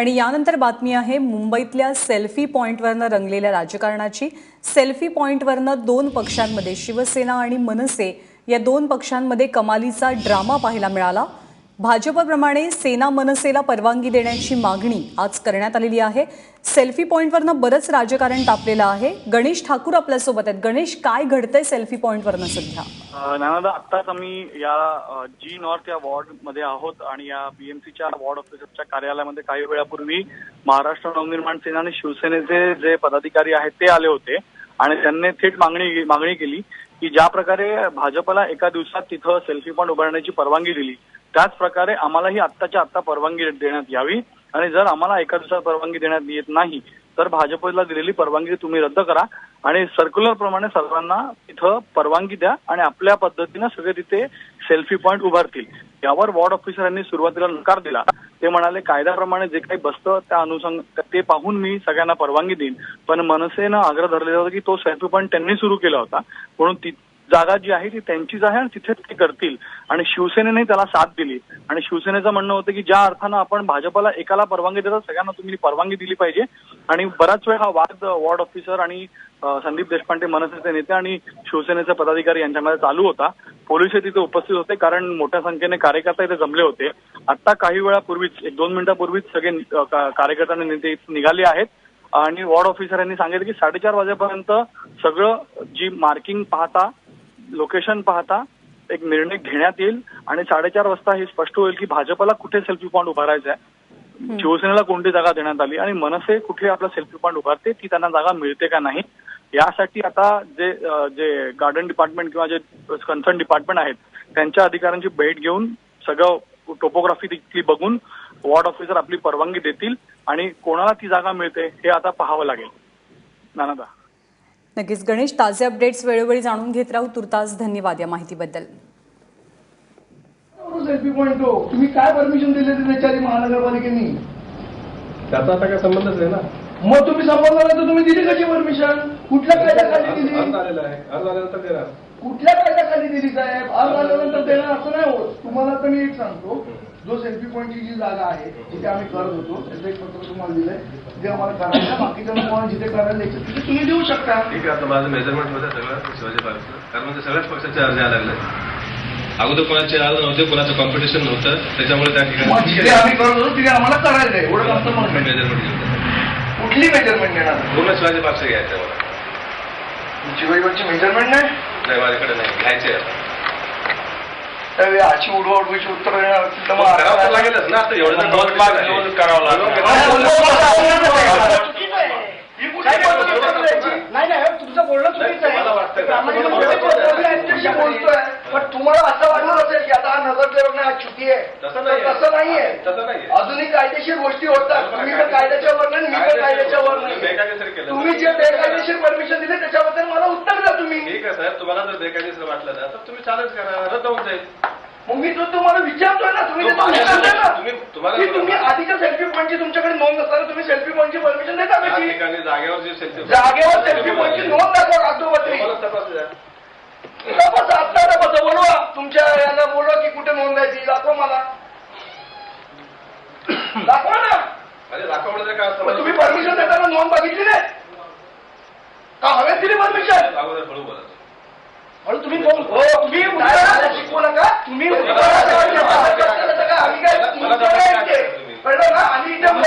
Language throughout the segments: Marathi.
आणि यानंतर बातमी आहे मुंबईतल्या सेल्फी पॉईंटवरनं रंगलेल्या राजकारणाची. सेल्फी पॉईंटवरनं दोन पक्षांमध्ये शिवसेना आणि मनसे या दोन पक्षांमध्ये कमालीचा ड्रामा पाहायला मिळाला. भाजपप्रमाणे सेना मनसेला परवानगी देण्याची मागणी आज करण्यात आलेली आहे. सेल्फी पॉईंटवरनं बरंच राजकारण तापलेलं आहे. गणेश ठाकूर आपल्यासोबत आहेत. गणेश काय घडतंय सेल्फी पॉईंटवरनं सध्या? नानादा आत्ताच आम्ही या जी नॉर्थ या वॉर्डमध्ये आहोत आणि या बीएमसीच्या वॉर्ड ऑफिसरच्या कार्यालयामध्ये काही वेळापूर्वी महाराष्ट्र नवनिर्माण सेना आणि शिवसेनेचे जे पदाधिकारी आहेत ते आले होते आणि त्यांनी थेट मागणी मागणी केली की ज्या प्रकारे भाजपला एका दिवसात तिथं सेल्फी पॉईंट उभारण्याची परवानगी दिली त्याच प्रकारे आम्हालाही आत्ताच्या आत्ता परवानगी देण्यात यावी. आणि जर आम्हाला एका दिवसात परवानगी देण्यात येत नाही तर भाजपला दिलेली परवानगी तुम्ही रद्द करा. आणि सर्क्युलर प्रमाणे सर्वांना तिथं परवानगी द्या आणि आपल्या पद्धतीनं सगळे तिथे सेल्फी पॉईंट उभारतील. यावर वॉर्ड ऑफिसरांनी सुरुवातीला नकार दिला. ते म्हणाले कायद्याप्रमाणे जे काही बसतं त्या अनुषंग ते पाहून मी सगळ्यांना परवानगी देईन. पण मनसेनं आग्रह धरलेला होता की तो सेल्फी पॉईंट त्यांनी सुरू केला होता. म्हणून ती जागा जी आहे ती त्यांचीच आहे आणि तिथे ते करतील. आणि शिवसेनेने त्याला साथ दिली. आणि शिवसेनेचं म्हणणं होतं की ज्या अर्थानं आपण भाजपला एकाला परवानगी देतात सगळ्यांना तुम्ही परवानगी दिली पाहिजे. आणि बराच वेळ हा वाद वॉर्ड ऑफिसर आणि संदीप देशपांडे मनसेचे नेते आणि शिवसेनेचे पदाधिकारी यांच्यामध्ये चालू होता. पोलीस तिथे उपस्थित होते कारण मोठ्या संख्येने कार्यकर्ता इथे जमले होते. आता काही वेळापूर्वीच एक दोन मिनिटापूर्वीच सगळे अ, कार्यकर्ता आणि नेते निघाले आहेत. आणि वॉर्ड ऑफिसरांनी सांगितलं की साडेचार वाजेपर्यंत सगळं जी मार्किंग पाहता लोकेशन पाहता एक निर्णय घेण्यात येईल आणि साडेचार वाजता हे स्पष्ट होईल की भाजपला कुठे सेल्फी पॉईंट उभारायचा आहे शिवसेनेला कोणती जागा देण्यात आली आणि मनसे कुठे आपला सेल्फी पॉईंट उभारते ती त्यांना जागा मिळते का नाही? यासाठी आता जे जे गार्डन डिपार्टमेंट किंवा जे कन्सर्न डिपार्टमेंट आहेत त्यांच्या अधिकाऱ्यांची भेट घेऊन सगळं टोपोग्राफी तिथली बघून वॉर्ड ऑफिसर आपली परवानगी देतील आणि कोणाला ती जागा मिळते हे आता पाहावं लागेल. नानादा. नक्कीच. गणेश ताजे अपडेट्स वेळोवेळी जाणून घेत राहू. तुर्तास धन्यवाद या माहितीबद्दल. तुम्ही काय परमिशन दिले ते त्याच्या आधी महानगरपालिकेनी? त्याचा आता काय संबंधच नाही ना. मग तुम्ही संबंध तर तुम्ही दिली कशी परमिशन कुठल्या कायद्याखाली दिली? अर्ज आलेला आहे. अर्ज आल्यानंतर देणार. कुठल्या कायद्याखाली दिली साहेब? आज आल्यानंतर देणार असं नाही होत. तुम्हाला तर मी एक सांगतो जो सेल्फी पॉईंटची जी जागा आहे जिथे आम्ही करत होतो त्याचं एक पत्र तुम्हाला दिलंय. जे आम्हाला करायचं बाकीच्या लोकांना जिथे करायला द्यायचं तिथे तुम्ही देऊ शकता. ठीक आहे आता माझं मेजरमेंट होतं सगळं शिवाजी पार्कचं कारण म्हणजे सगळ्याच पक्षाचे अर्ज यायला लागले अगोदर कोणाचे अर्ज नव्हते कोणाचं कॉम्पिटिशन नव्हतं त्याच्यामुळे त्या मग जिथे ठिकाणी आम्ही करत होतो तिथे आम्हाला करायचं आहे. एवढं आमचं म्हणणं आहे. मेजरमेंट कुठली मेजरमेंट देणार? पूर्ण शिवाजी पार्कचं घ्यायचं आहे मला. शिवाजीवरची मेजरमेंट नाही? माझ्याकडे नाही. घ्यायचे आता त्यावेळी अशी उडवाउडवीची उत्तर देणार? असतील तर मग करावं लागेलच ना आता एवढं करावं लागणार. ही कुठली पद्धत आहे? नाही नाही तुमचं बोलणं चुकीचं आहे. वाटतं? प्रामाणिक बोलतोय, पण तुम्हाला असं वाटलं असेल की आता हा नगरसेवक हा छुटी आहे. तसं तर नाहीये. तसं नाहीये. तसं नाहीये. अजूनही कायदेशीर गोष्टी होतात. तुम्ही पण कायद्याच्या वर नाही मी पण कायद्याच्या वर नाही बेकायदेशीर केलं. तुम्ही जे बेकायदेशीर परमिशन दिले त्याच्याबद्दल मला उत्तर द्या तुम्ही. ठीक आहे साहेब. तुम्हाला जर बेकायदेशीर वाटलं ना तर तुम्ही चॅलेंज करा. रद्द होऊन जाईल. मग मी तो तुम्हाला विचारतोय ना तुम्ही तो ना. तुम्ही- तुम्हाला- की तुम्ही आधीच्या सेल्फी पॉईंटची तुमच्याकडे नोंद असताना तुम्ही सेल्फी पॉईंटची परमिशन देता ठिकाणी जे सेल्फी जागेवर सेल्फी पॉईंटची नोंद दाखवा कागदोपत्री तुम्हाला तपासू द्या. तपासा आत्ता तपासा बोलवा. तुमच्या याला बोलवा की कुठे नोंदायची दाखवा मला. दाखवा ना. अरे दाखवण्याचं काय असतं मग तुम्ही परमिशन देताना नोंद बघितली नाही? का हवेत दिली परमिशन अगोदर म्हणून तुम्ही हो, तुम्ही शिकवू नका. तुम्ही उदाहरणाला शिकवू नका. आम्ही काय तुमचं नाही इथे. कळलं ना आम्ही इथे मग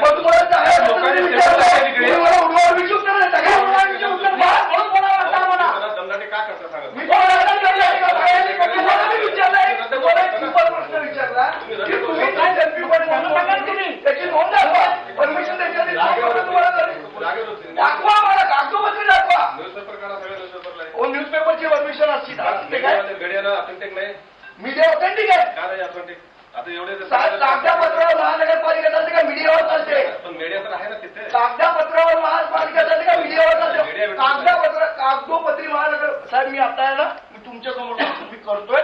मग तुम्हाला जाहीर असं तुम्ही विचारलंय. तुम्ही मला उडवाउडवीची उत्तरं देता का? उडवाउडवीची उत्तरं द्या. म्हणून बोला वाटतं आम्हाला. तुम्हाला दमदाटी का करता सांगा मी तुम्हाला विचारलंय का? काय? तुम्हाला मी विचारलंय. तुम्हाला एक simple प्रश्न विचारला की तुम्ही काय selfie point म्हणून त्याची नोंद दाखवा परमिशन त्याच्या आधी दाखवा तुम्हाला तरी. जागेवर होती दाखवा मला कागदोपत्री दाखवा न्यूजपेपर काढा सगळ्या न्यूजपेपरला आहे. ओ न्यूजपेपरची परमिशन असते असते काय मीडियावाले- मीडियाला ऑथेंटिक नाही मीडिया ऑथेंटिक आहे. ऑथेंटिक आता एवढे तर- कागदापत्रावर महानगरपालिका चालते का? मीडियावर चालते. पण मीडिया तर आहे ना तिथे. कागदापत्रावर महानगरपालिका चालते का? मीडियावर चालते. कागदापत्र कागदोपत्री महानगर साहेब मी आता आहे ना मी तुमच्यासमोर मी करतोय.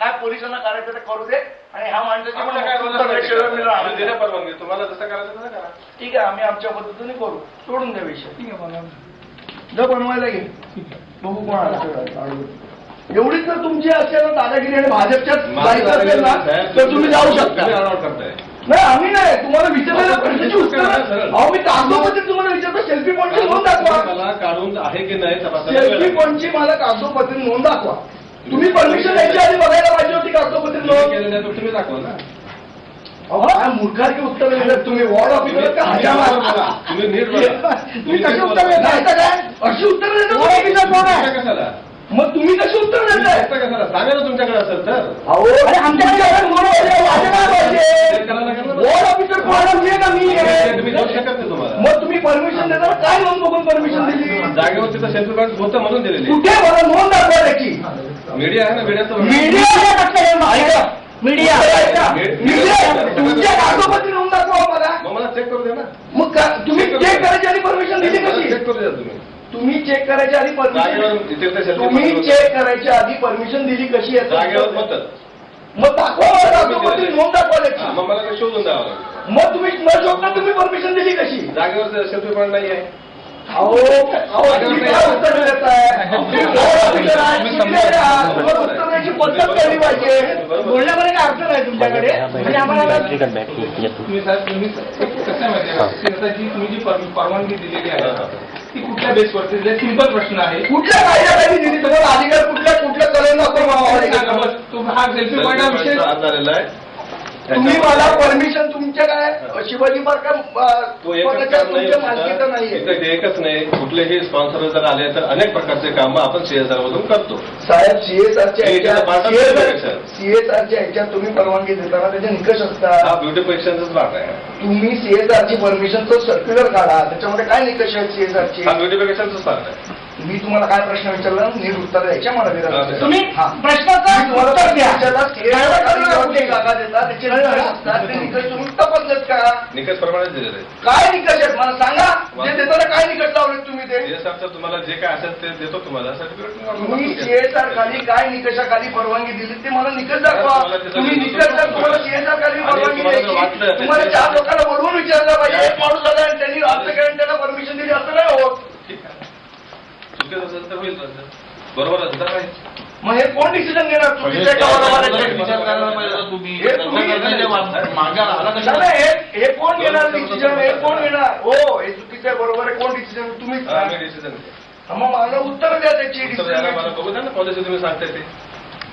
काय पोलिसांना करायचं ते करू दे. आणि ह्या माणसाची परवानगी. तुम्हाला जसं करायचं तसं करा. ठीक आहे आम्ही आमच्या पद्धतीने करू. सोडून द्या विषय. ठीक आहे बनवायला घे बघू कोण. एवढीच जर तुमची असेल दादागिरी आणि भाजपच्यात जायचं असेल ना तर तुम्ही जाऊ शकता. नाही आम्ही नाही. तुम्हाला विचारलेल्या प्रश्नाची उत्तर अहो मी कागदोपत्री तुम्हाला विचारतो सेल्फी पॉईंटची नोंद दाखवा. मला काढून आहे की नाही सेल्फी. पॉईंटची मला कागदोपत्री नोंद दाखवा. तुम्ही परमिशन द्यायच्या आधी बघायला पाहिजे होती कागदोपत्री नोंद. तुम्ही दाखवा ना. मूर्खाची उत्तर दिलं तुम्ही वॉर्ड ऑफिसर का तुम्ही नीट. तुम्ही कशी उत्तर आता काय अशी उत्तर देता कशाला? मग तुम्ही कशी उत्तर देताय? सांगा ना तुमच्याकडे असेल तर. अहो अरे आमच्याकडे पाहिजे? काय पाहिजे. वॉर्ड ऑफिसर कोणाला मी तुम्ही देऊ शकत नाही तुम्हाला. मग तुम्ही परमिशन देताना काय नोंद बघून परमिशन दिली? जागेवर तिथं सेल्फी पॉईंट होतं म्हणून दिलेली. कुठे मला नोंद दाखवा त्याची. मीडिया आहे ना मीडियाचं मीडिया मीडिया तुमच्या कागदोपत्री नोंद दाखवा मला मला चेक करू द्या ना. मग तुम्ही चेक करायची आधी परमिशन दिली कशी? चेक करू द्या तुम्ही. तुम्ही चेक करायच्या आधी जागेवर परमिशन तुम्ही चेक करायच्या आधी परमिशन दिली कशी. होतं मग दाखवा कागदोपत्री नोंद दाखवा हा, त्याची मग मला ते शोधून द्यावं लागेल मग तुम्ही न शोधता तुम्ही परमिशन दिली कशी? जागेवर पॉईंट नाही आहे. पद्धत कळली पाहिजे. बोलण्यामध्ये काय अर्थ नाही तुमच्याकडे? म्हणजे आम्हाला तुम्ही आहे आहे जी तुम्ही जी पर- परवानगी दिलेली आहे ती कुठल्या बेसवरती दिली सिंपल प्रश्न आहे. कुठल्या कायद्याखाली दिली तुम्हाला अधिकार कुठल्या कुठल्या कलम तो हा सेल्फी पॉईंट हा विषय. आज झालेला आहे तुम्ही मला परमिशन तुमच्या काय शिवाजी पार्क तो एकच काम नाही ते एकच नाही. कुठलेही स्पॉन्सर जर आले तर अनेक प्रकारचे कामं आपण सीएसआर मधून करतो. साहेब सीएसआरच्या. सीएसआरच्या ह्याच्यात तुम्ही परवानगी देताना त्याचे निकष हा असतात ब्युटिफिकेशनचाच भाग आहे. तुम्ही सीएसआरची परमिशनचं सर्क्युलर काढा. त्याच्यामध्ये काय निकष आहेत सीएसआरचे हा ब्युटिफिकेशनचाच भाग आहे. मी तुम्हाला काय प्रश्न विचारला? नीट उत्तर द्यायच्या मला विधान तुम्ही प्रश्नाचं उत्तर द्या. जागा त्याचे निकष असतात ते निकष तुम्ही तपासलेत का निकष प्रमाणे दिलेले आहे काय निकष आहेत? मला सांगा. जे देताना काय निकष लावलेत तुम्ही ते? सीएसआरचं तुम्हाला जे काय असेल ते देतो तुम्हाला. तुम्ही सर्टिफिकेट सीएसआर खाली काय निकषाखाली परवानगी दिली ते मला निकष दाखवा. तुम्ही निकष जर तुम्हाला सीएसआर खाली आणि परवानगी तुम्हाला जर द्यायची तुम्हाला चार लोकांना बोलवून विचारलं पाहिजे. एक माणूस आला आणि त्यांनी अर्ज केला आणि त्याला परमिशन दिली. असं नाही होत. आहे चुकीचं असेल तर होईल तसं. बरोबर तर नाही? मग हे कोण डिसिजन घेणार? चुकीचं आहे का बरोबर आहे? विचार करायला पाहिजे होता तुम्ही. हे तुम्ही- मागे कशाला? नाही, हे हे कोण घेणार डिसिजन हे कोण घेणार? हो हे चुकीचं आहे बरोबर आहे. कोण डिसिजन तुम्हीच हा, मी. डिसिजन मग मला उत्तर द्या त्याची उत्तर द्यायला मला decision. बघू द्या ना पॉलिसी तुम्ही सांगताय ते.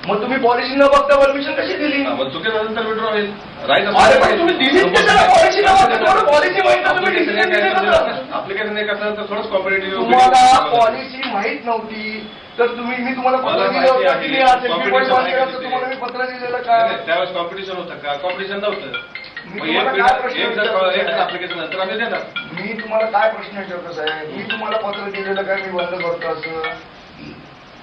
मग तुम्ही पॉलिसी न बघता परमिशन कशी दिली? हा, मग चुकीचं असेल तर विड्रॉ होईल राईट अरे पण तुम्ही दिलीच कशाला पॉलिसी न बघता तुम्हाला पॉलिसी माहीत नाही, तुम्ही डिसिजन दिले कसं अप्लिकेशन एक असेल तर थोडंच कॉम्पिटेटिव्ह तुम्हाला पॉलिसी माहीत नव्हती. तर तुम्ही मी तुम्हाला पत्र दिलं माहिती होतं आहे. Competition तर तिथे. तुम्हाला मी पत्र दिलेलं का? त्यावेळेस कॉम्पिटिशन होतं का? कॉम्पिटिशन नव्हतं. मी मग तुम्हाला एक काय प्रश्न विचारतो एक? ऍप्लिकेशन नंतर आम्ही देणार. मी तुम्हाला काय प्रश्न विचारतो साहेब? मी तुम्हाला पत्र दिलेलं काय मी बंद करतो असं?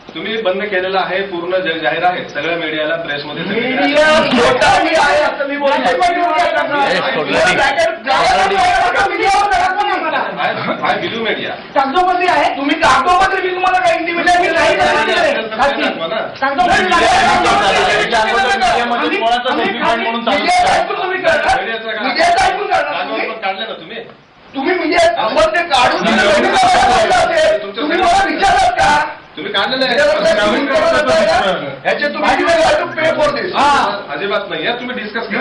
तुम्ही बंद केलेलं आहे पूर्ण जग जाहीर आहे सगळ्या मीडियाला प्रेसमध्ये मीडिया खोटाही आहे असं मी बोलतो आय बिलीव्ह मीडिया कागदोपत्री आहे तुम्ही कागदोपत्री मी तुम्हाला काही इंडिव्हिज्युअल नाही काढले ना तुम्ही तुम्ही म्हणजे आपण ते काढून तुम्ही मला बोलला असेल. तुम्ही मला विचारलात का तुम्ही काढलेलं ह्याचे तुम्ही पे फॉर दिस अजिबात नाही तुम्ही डिस्कस मी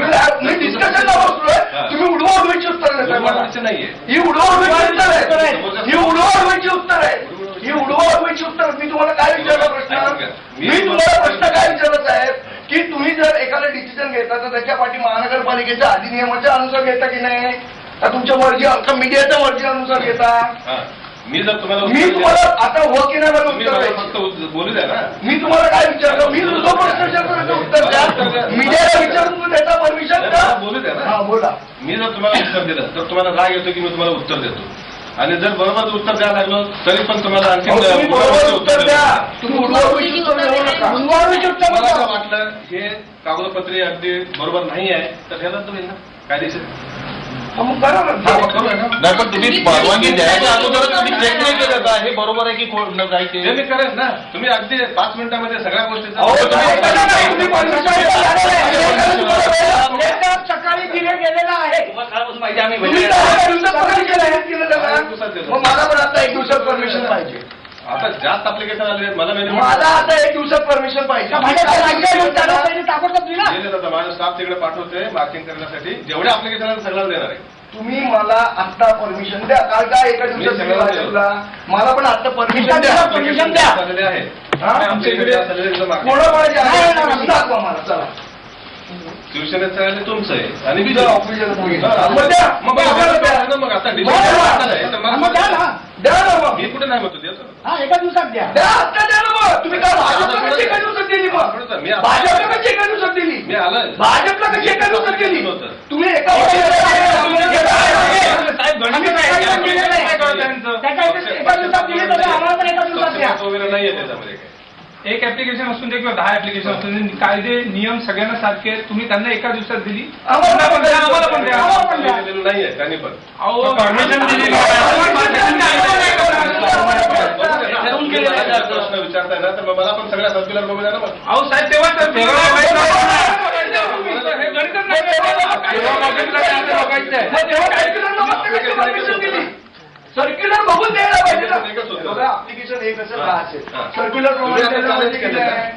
बसलोय. तुम्ही उडवा उडवायची उत्तर नाहीये. ही उडवा उडवायची उत्तर आहे. ही उडवा उडवायची उत्तर आहे. ही उडवा उडवायची उत्तर मी तुम्हाला काय विचारला प्रश्न? मी तुम्हाला प्रश्न काय विचारत साहेब? की तुम्ही जर एखादा डिसिजन घेता तर त्याच्या पाठी महानगरपालिकेच्या अधिनियमाच्या अनुसार घेता की नाही? का तुमच्या मर्जी मीडियाच्या मर्जी अनुसार घेता? हा. मी जर तुम्हाला मी तुम्हाला आता हो की नाही मला तुम्ही उत्तर मला द्यायचं. फक्त बोलू द्या ना. मी तुम्हाला काय विचारलं मी जो प्रश्न विचारतो त्याचं उत्तर द्या. मीडियाला विचारून तुम्ही त्याचा परमिशन का बोलू द्या हा ना बोला. मी जर तुम्हाला उत्तर दिलं तर तुम्हाला राग येतो की मी तुम्हाला उत्तर देतो. आणि जर बरोबर उत्तर द्यायला लागलो तरी पण तुम्हाला आणखी अहो, तुम्ही बरोबर उत्तर द्या. देतो. तुम्ही उडवाउडवीची उत्तर देऊ नका. उडवाउडवीची उत्तर मला नका. असं वाटलं हे कागदपत्रे अगदी बरोबर नाही आहे तर हे रद्द होईल ना. कायदेशीर मग करा ना. नाही पण तुम्ही परवानगी द्यायच्या अगोदरच तुम्ही चेक नाही केलं का हे बरोबर आहे की न काय हे ते? मी करेन ना. तुम्ही अगदी पाच मिनिटामध्ये सगळ्या गोष्टीचा तुम्हाला सकाळी दिले गेलेलं आहे. तुम्ही दहा दिवसात परमिशन आहे केलं त्याला. मग मला पण आता एक दिवसात परमिशन आता जास्त अप्लिकेशन आले आहेत मला मेनू मला आता एक दिवसात परमिशन पाहिजे. जातं माझा स्टाफ तिकडे पाठवतोय मार्किंग करण्यासाठी. जेवढे अप्लिकेशन सगळं देणार आहे. तुम्ही मला आता परमिशन द्या. कारण का एका दिवसात मी मला पण आता परमिशन द्या. परमिशन द्या. झालेले आहे. हा? आमच्या इकडे झालेले आहे. marking. कोणाकोणाचे आहे? दाखवा मला चला. शिवसेनेचं आहे आणि तुमचं आहे. आणि तुझं बीजेपी. ऑफिशियल तुम्ही मग द्या. मग मग आम्हाला द्या. ना मग आता द्या. आहे, तर मग- द्या ना. मग मी कुठे नाही म्हणतो देतो ना. द्या द्या ना मग तुम्ही काय भाजपला कशी एका दिवसात दिली मग मी आता- भाजपला कशी एका दिवसात दिली मी आलोय भाजपला कशी एका दिवसात दिली नव्हतं. तुम्ही एका साहेब आम्ही काय केलेलं नाही. काय कळतं त्यांचं? पक्षपात वगैरे नाहीये त्याच्यामध्ये. एक ऍप्लिकेशन असून दे किंवा दहा ऍप्लिकेशन असून दे कायदे नियम सगळ्यांना सारखे आहेत. तुम्ही त्यांना एका दिवसात दिली. आम्हाला त्यांना पण द्या, आम्हाला पण द्या. आम्हाला पण द्या. मी दिलेलं नाहीये त्यांनी पण. अहो परमिशन दिली नाही. ठरवून केलेलं आहे. जर प्रश्न विचारताय ना तर मग मला पण सगळ्या सर्क्युलर बघू द्या ना मग. अहो साहेब तेव्हा तर तेव्हा हे गणितच नाही. आता. मग तेव्हा सर्क्युलर बघून कशी परमिशन दिली सर्क्युलर बघून द्यायला पाहिजे ना ऍप्लिकेशन एक असेल दहा असेल. सर्क्युलर प्रमाणे द्यायला पाहिजे की? नाही?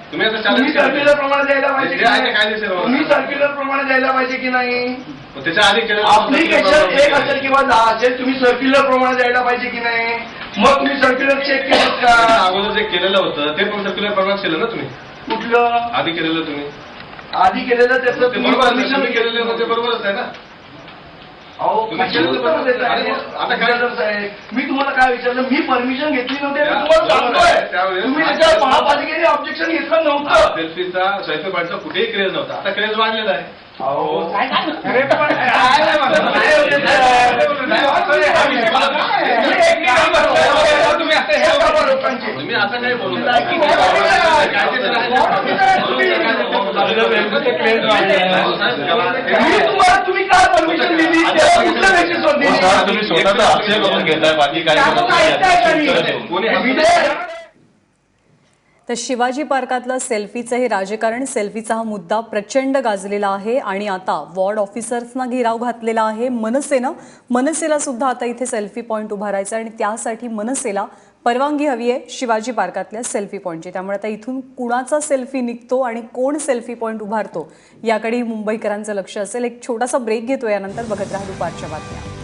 तुम्ही. सर्क्युलर प्रमाणे द्यायला पाहिजे की ते नाही? तुम्ही सर्क्युलर प्रमाणे द्यायला पाहिजे की नाही? मग त्याच्या आधी केलं अप्लिकेशन एक असेल किंवा दहा असेल तुम्ही सर्क्युलर प्रमाणे द्यायला पाहिजे की नाही? मग तुम्ही सर्क्युलर चेक केलं का? अगोदर जे केलेलं होतं ते पण सर्क्युलर प्रमाणात केलं ना तुम्ही? कुठलं? आधी केलेलं तुम्ही? आधी केलेलं त्याचं ते बरोबर केलेलं म्हणजे बरोबरच आहे ना? अहो तुम्ही कशाला केलं उत्तर देताय? अरे, आता काय? विचारलं साहेब, मी तुम्हाला काय विचारलं मी परमिशन घेतली नव्हती त्या- मी तुम्हाला सांगतोय त्यावेळेस- तुम्ही त्याच्यावर महापालिकेने ऑब्जेक्शन घेतलं नव्हतं सेल्फीचा कुठेही क्रेज नव्हता आता क्रेज वाढलेला आहे अरे पण काय नाही म्हणत. काय होते साहेब? तुम्ही असं हे हे बघा लोकांचे. तुम्ही असं काही बोलू नका. नाही, नाही, कायदेशीर आहे. मी तुम्हाला तुम्ही काय परमिशन दिली त्याला कुठल्या बेसिसवर दिली सर, तुम्ही स्वतःचा आक्षेप करून घेताय बाकी काय तर शिवाजी पार्कातलं सेल्फीचं हे राजकारण सेल्फीचा हा मुद्दा प्रचंड गाजलेला आहे आणि आता वॉर्ड ऑफिसर्सना घेराव घातलेला आहे मनसेनं. मनसेला सुद्धा आता इथे सेल्फी पॉईंट उभारायचा आणि त्यासाठी मनसेला परवानगी हवी आहे शिवाजी पार्कातल्या सेल्फी पॉईंटची त्यामुळे आता इथून कुणाचा सेल्फी निघतो आणि कोण सेल्फी पॉईंट उभारतो याकडे मुंबईकरांचं लक्ष असेल. एक छोटासा ब्रेक घेतो यानंतर बघत राहा दुपारच्या बातम्या.